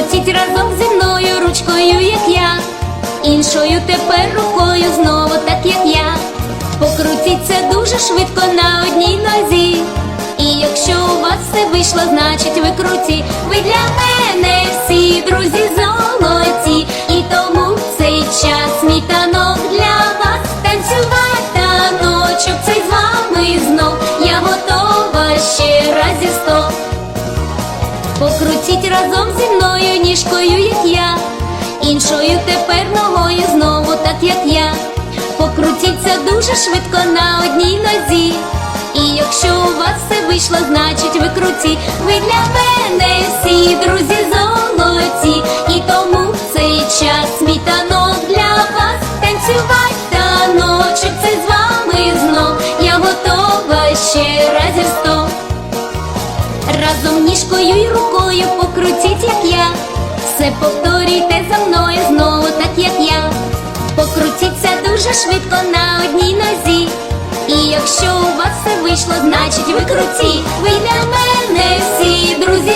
Покрутіть разом зі мною ручкою, як я, іншою тепер рукою знову, так як я. Покрутіть це дуже швидко на одній нозі. І якщо у вас все вийшло, значить ви круті. Ви для мене всі друзі золоті. Ніжкою, як я, іншою тепер ногою знову, так як я. Покрутіться дуже швидко на одній нозі. І якщо у вас все вийшло, значить ви круті. Ви для мене всі друзі золоті. І тому в цей час мій для вас танцювать таночок цей з вами знов. Я готова ще разів сто. Разом ніжкою й рукою покрутіть, як я. Все повторюйте за мною знову, так як я. Покрутіться дуже швидко на одній нозі. І якщо у вас все вийшло, значить ви круті. Ви для мене всі друзі